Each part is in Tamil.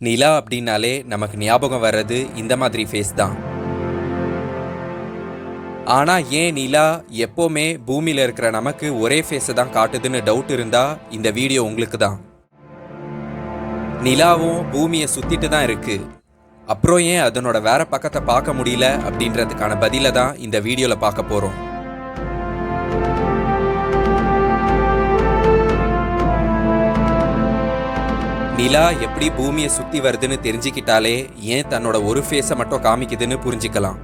நிலா அப்படின்னாலே நமக்கு ஞாபகம் வர்றது இந்த மாதிரி ஃபேஸ் தான். ஆனால் ஏன் நிலா எப்போவுமே பூமியில் இருக்கிற நமக்கு ஒரே ஃபேஸை தான் காட்டுதுன்னு டவுட் இருந்தால் இந்த வீடியோ உங்களுக்கு தான். நிலாவும் பூமியை சுற்றிட்டு தான் இருக்குது அப்புறம் ஏன் அதனோட வேற பக்கத்தை பார்க்க முடியல அப்படின்றதுக்கான பதிலை தான் இந்த வீடியோவில் பார்க்க போகிறோம் நிலா எப்படி பூமியை சுத்தி வருதுன்னு தெரிஞ்சுக்கிட்டாலே ஏன் தன்னோட ஒரு ஃபேஸை மட்டும் காமிக்குதுன்னு புரிஞ்சுக்கலாம்.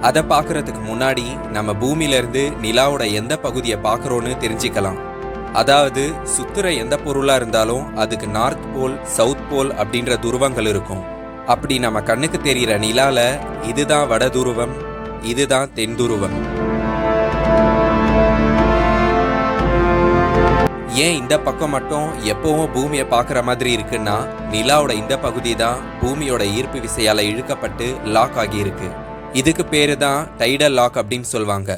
அதை பார்க்கறதுக்கு முன்னாடி நம்ம பூமியிலேருந்து நிலாவோட எந்த பகுதியை பார்க்குறோன்னு தெரிஞ்சுக்கலாம். அதாவது சுத்துற எந்த பொருளாக இருந்தாலும் அதுக்கு நார்த் போல் சவுத் போல் அப்படின்ற துருவங்கள் இருக்கும். அப்படி நம்ம கண்ணுக்கு தெரிகிற நிலாவில் இதுதான் வட துருவம் இதுதான் தென் துருவம். ஏன் இந்த பக்கம் மட்டும் எப்பவும் பூமியை பார்க்குற மாதிரி இருக்குன்னா நிலாவோட இந்த பகுதி தான் பூமியோட ஈர்ப்பு விசையால் இழுக்கப்பட்டு லாக் ஆகியிருக்கு. இதுக்கு பேரு தான் டைடல் லாக் அப்படின்னு சொல்லுவாங்க.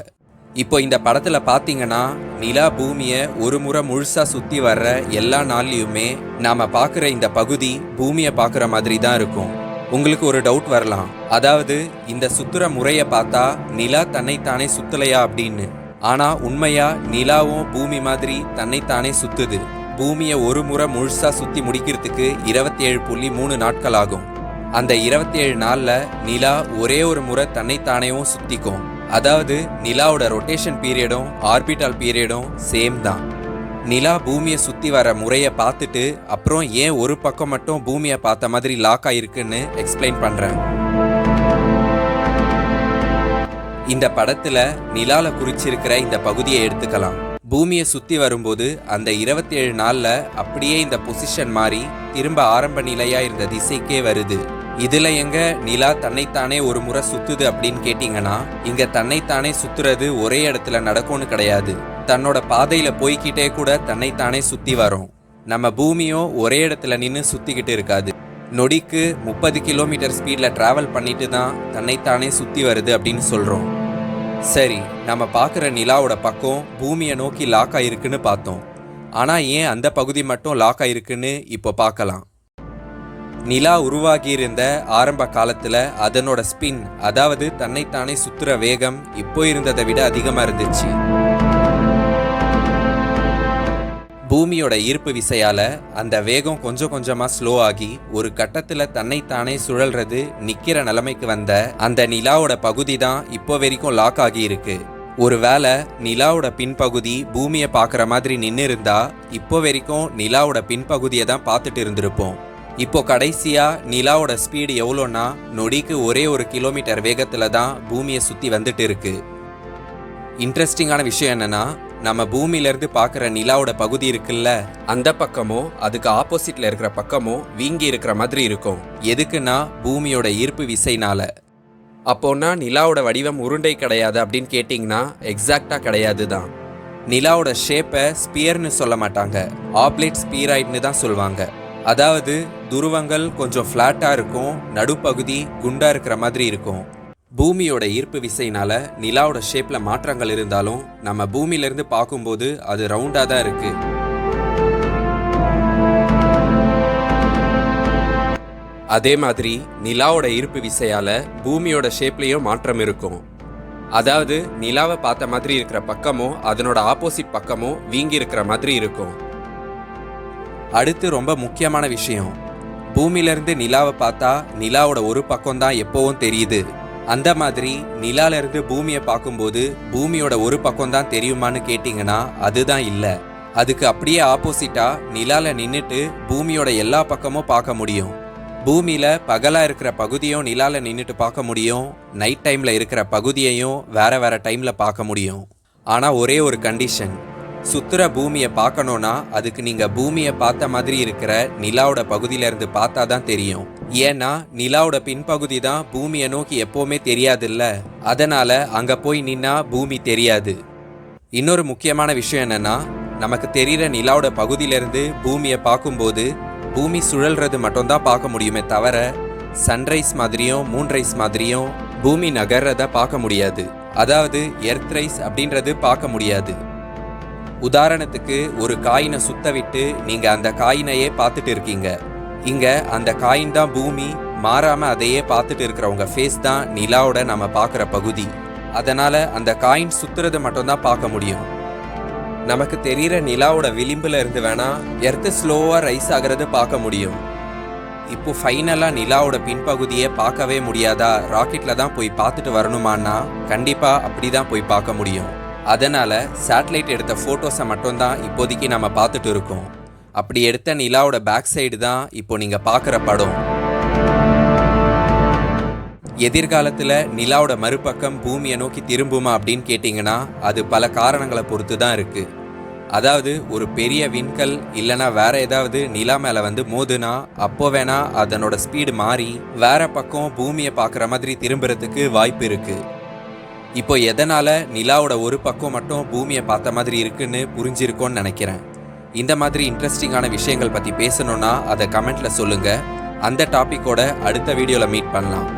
இப்போ இந்த படத்தில் பார்த்தீங்கன்னா நிலா பூமியை ஒரு முறை முழுசாக சுற்றி வர்ற எல்லா நாள்லேயுமே நாம் பார்க்குற இந்த பகுதி பூமியை பார்க்குற மாதிரி தான் இருக்கும். உங்களுக்கு ஒரு டவுட் வரலாம். அதாவது இந்த சுத்துற முறையை பார்த்தா நிலா தன்னைத்தானே சுத்தலையா அப்படின்னு. ஆனா உண்மையா நிலாவும் பூமி மாதிரி தன்னைத்தானே சுத்துது. பூமியை ஒரு முறை முழுசா சுத்தி முடிக்கிறதுக்கு இருபத்தி ஏழு புள்ளி மூணு நாட்கள் ஆகும். அந்த இருபத்தி ஏழு நாள்ல நிலா ஒரே ஒரு முறை தன்னைத்தானேவும் சுத்திக்கும். அதாவது நிலாவோட rotation period orbital period same தான். நிலா பூமியை சுற்றி வர முறையை பார்த்துட்டு அப்புறம் ஏன் ஒரு பக்கம் மட்டும் பூமியை பார்த்த மாதிரி லாக் ஆயிருக்குன்னு எக்ஸ்பிளைன் பண்ணுறேன் இந்த படத்துல நிலால குறிச்சிருக்கிற இந்த பகுதியை எடுத்துக்கலாம். பூமியை சுத்தி வரும்போது அந்த இருபத்தி ஏழு நாள்ல அப்படியே இந்த பொசிஷன் மாறி திரும்ப ஆரம்ப நிலையா இருந்த திசைக்கே வருது. இதுல எங்க நிலா தன்னைத்தானே ஒரு முறை சுத்துது அப்படின்னு கேட்டிங்கன்னா இங்க தன்னைத்தானே சுத்துறது ஒரே இடத்துல நடக்கும்னு கிடையாது. தன்னோட பாதையில போய்கிட்டே கூட தன்னைத்தானே சுத்தி வரும். நம்ம பூமியும் ஒரே இடத்துல நின்று சுத்திக்கிட்டு இருக்காது. நொடிக்கு முப்பது கிலோமீட்டர் ஸ்பீடில் ட்ராவல் பண்ணிட்டு தான் தன்னைத்தானே சுற்றி வருது அப்படின்னு சொல்கிறோம் சரி நம்ம பார்க்குற நிலாவோட பக்கம் பூமியை நோக்கி லாக் ஆயிருக்குன்னு பார்த்தோம். ஆனால் ஏன் அந்த பகுதி மட்டும் லாக் ஆயிருக்குன்னு இப்போ பார்க்கலாம். நிலா உருவாகி இருந்த ஆரம்ப காலத்தில் அதனோட ஸ்பின் அதாவது தன்னைத்தானே சுற்றுற வேகம் இப்போ இருந்ததை விட அதிகமாக இருந்துச்சு. பூமியோட ஈர்ப்பு விசையால் அந்த வேகம் கொஞ்சம் கொஞ்சமாக ஸ்லோ ஆகி ஒரு கட்டத்தில் தன்னைத்தானே சுழல்றது நிற்கிற நிலைமைக்கு வந்த அந்த நிலாவோட பகுதி தான் இப்போ வரைக்கும் லாக் ஆகி இருக்கு. ஒருவேளை நிலாவோட பின்பகுதி பூமியை பார்க்குற மாதிரி நின்று இருந்தா இப்போ வரைக்கும் நிலாவோட பின்பகுதியை தான் பார்த்துட்டு இருந்திருப்போம். இப்போ கடைசியாக நிலாவோட ஸ்பீடு எவ்வளோன்னா நொடிக்கு ஒரே ஒரு கிலோமீட்டர் வேகத்தில் தான் பூமியை சுற்றி வந்துட்டு இருக்கு. இன்ட்ரெஸ்டிங்கான விஷயம் என்னன்னா நம்ம பூமியிலேருந்து பார்க்குற நிலாவோட பகுதி இருக்குல்ல? அந்த பக்கமும் அதுக்கு ஆப்போசிட்ல இருக்கிற பக்கமும் வீங்கி இருக்கிற மாதிரி இருக்கும். எதுக்குன்னா பூமியோட ஈர்ப்பு விசைனால. அப்போனா நிலாவோட வடிவம் உருண்டை கிடையாது அப்படின்னு கேட்டிங்கன்னா எக்ஸாக்டாக கிடையாது தான். நிலாவோட ஷேப்பை ஸ்பியர்னு சொல்ல மாட்டாங்க. ஆப்லேட் ஸ்பீராய்ட்னு தான் சொல்லுவாங்க. அதாவது துருவங்கள் கொஞ்சம் ஃப்ளாட்டாக இருக்கும் நடுப்பகுதி குண்டாக இருக்கிற மாதிரி இருக்கும். பூமியோட ஈர்ப்பு விசையினால நிலாவோட ஷேப்ல மாற்றங்கள் இருந்தாலும் நம்ம பூமியிலேருந்து பார்க்கும்போது அது ரவுண்டாக தான் இருக்கு. அதே மாதிரி நிலாவோட ஈர்ப்பு விசையால பூமியோட ஷேப்லேயும் மாற்றம் இருக்கும். அதாவது நிலாவை பார்த்த மாதிரி இருக்கிற பக்கமும் அதனோட ஆப்போசிட் பக்கமும் வீங்கி இருக்கிற மாதிரி இருக்கும். அடுத்து ரொம்ப முக்கியமான விஷயம். பூமியிலிருந்து நிலாவை பார்த்தா நிலாவோட ஒரு பக்கம் தான் எப்போவும் தெரியுது. அந்த மாதிரி நிலால இருந்து பூமியை பார்க்கும்போது பூமியோட ஒரு பக்கம் தான் தெரியுமான்னு கேட்டிங்கன்னா அதுதான் இல்லை. அதுக்கு அப்படியே ஆப்போசிட்டா நிலால நின்றுட்டு பூமியோட எல்லா பக்கமும் பார்க்க முடியும். பூமியில பகலா இருக்கிற பகுதியும் நிலால நின்றுட்டு பார்க்க முடியும். நைட் டைம்ல இருக்கிற பகுதியையும் வேற வேற டைம்ல பார்க்க முடியும். ஆனா ஒரே ஒரு கண்டிஷன் சுத்துற பூமியை பார்க்கணும்னா அதுக்கு நீங்கள் பூமியை பார்த்த மாதிரி இருக்கிற நிலாவோட பகுதியிலேருந்து பார்த்தா தான் தெரியும். ஏன்னா நிலாவோட பின்பகுதி தான் பூமியை நோக்கி எப்போவுமே தெரியாதுல்ல. அதனால் அங்கே போய் நின்னா பூமி தெரியாது. இன்னொரு முக்கியமான விஷயம் என்னென்னா நமக்கு தெரிகிற நிலாவோட பகுதியிலேருந்து பூமியை பார்க்கும்போது பூமி சுழல்றது மட்டும்தான் பார்க்க முடியுமே தவிர சன்ரைஸ் மாதிரியும் மூன்ரைஸ் மாதிரியும் பூமி நகர்றத பார்க்க முடியாது. அதாவது எர்த் ரைஸ் அப்படின்றது பார்க்க முடியாது. உதாரணத்துக்கு ஒரு காயினை சுத்த விட்டு நீங்க அந்த காயினையே பார்த்துட்டு இருக்கீங்க. இங்க அந்த காயின் தான் பூமி மாறாம அதையே பார்த்துட்டு இருக்கிறவங்க ஃபேஸ் தான் நிலாவோட நம்ம பார்க்குற பகுதி. அதனால அந்த காயின் சுத்துறதை மட்டும்தான் பார்க்க முடியும். நமக்கு தெரிகிற நிலாவோட விளிம்புல இருந்து வேணா எர்த்து ஸ்லோவா ரைஸ் ஆகிறது பார்க்க முடியும். இப்போ ஃபைனலா நிலாவோட பின்பகுதியை பார்க்கவே முடியாதா? ராக்கெட்ல தான் போய் பார்த்துட்டு வரணுமான்னா கண்டிப்பா அப்படிதான் போய் பார்க்க முடியும். அதனால் சேட்டலைட் எடுத்த ஃபோட்டோஸை மட்டும்தான் இப்போதைக்கு நம்ம பார்த்துட்டு இருக்கோம். அப்படி எடுத்த நிலாவோட பேக் சைடு தான் இப்போ நீங்கள் பார்க்குற படம். எதிர்காலத்தில் நிலாவோட மறுபக்கம் பூமியை நோக்கி திரும்புமா அப்படின்னு கேட்டிங்கன்னா அது பல காரணங்களை பொறுத்து தான் இருக்குது அதாவது ஒரு பெரிய விண்கல் இல்லைன்னா வேற ஏதாவது நிலா மேலே வந்து மோதுனா அப்போ வேணா அதனோட ஸ்பீடு மாறி வேற பக்கம் பூமியை பார்க்குற மாதிரி திரும்புறதுக்கு வாய்ப்பு இருக்குது இப்போ எதனால் நிலாவோட ஒரு பக்கம் மட்டும் பூமியை பார்த்த மாதிரி இருக்குன்னு புரிஞ்சிருக்கோன்னு நினைக்கிறேன். இந்த மாதிரி இன்ட்ரெஸ்டிங்கான விஷயங்கள் பற்றி பேசணுன்னா அதை கமெண்ட்டில் சொல்லுங்கள் அந்த டாப்பிக்கோட அடுத்த வீடியோவில் மீட் பண்ணலாம்.